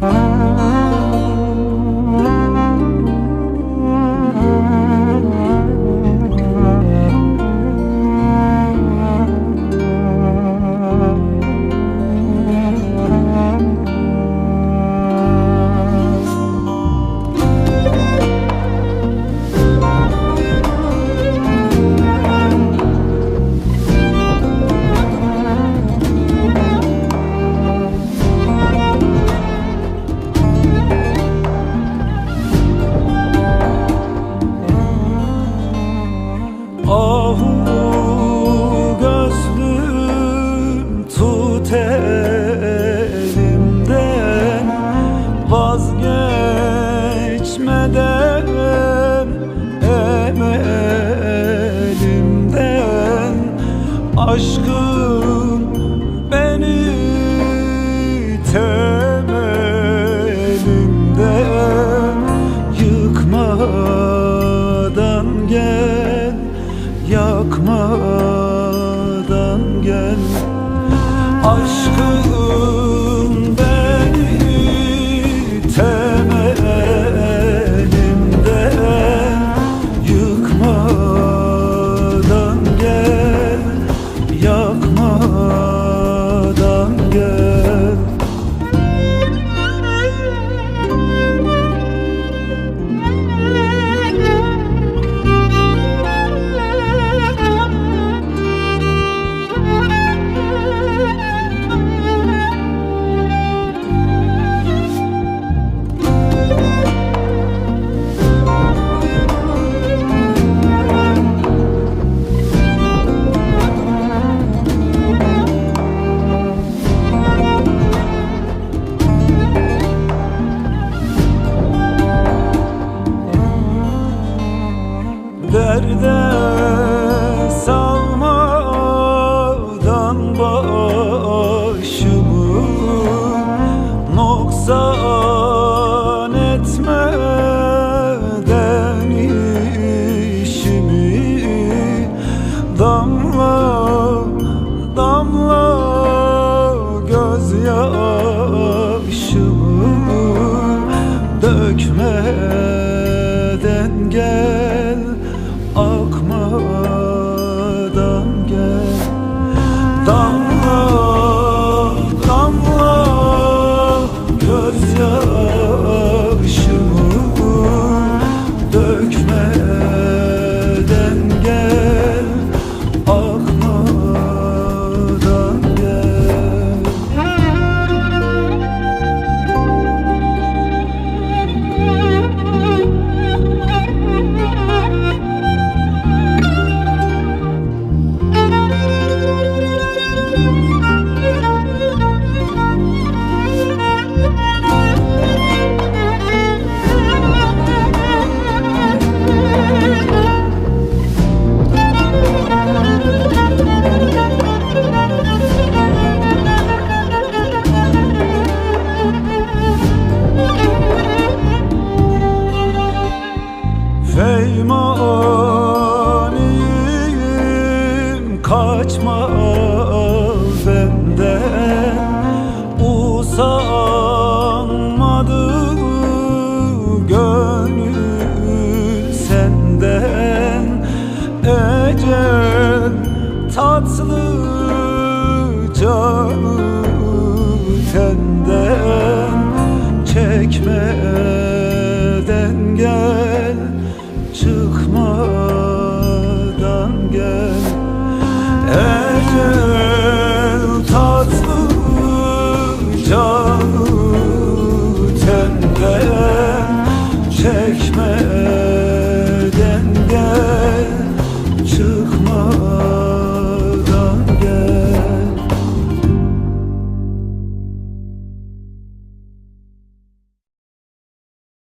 Ah. Aşkın beni temelimden Yıkmadan gel yakmadan gel. Aşkın yakmadan damla gözyaşımı Dökmeden gel Feymaniyim kaçma benden. Usanmadı gönül senden. Ecel tatlı canı tenden Çekmeden gel gel Ecel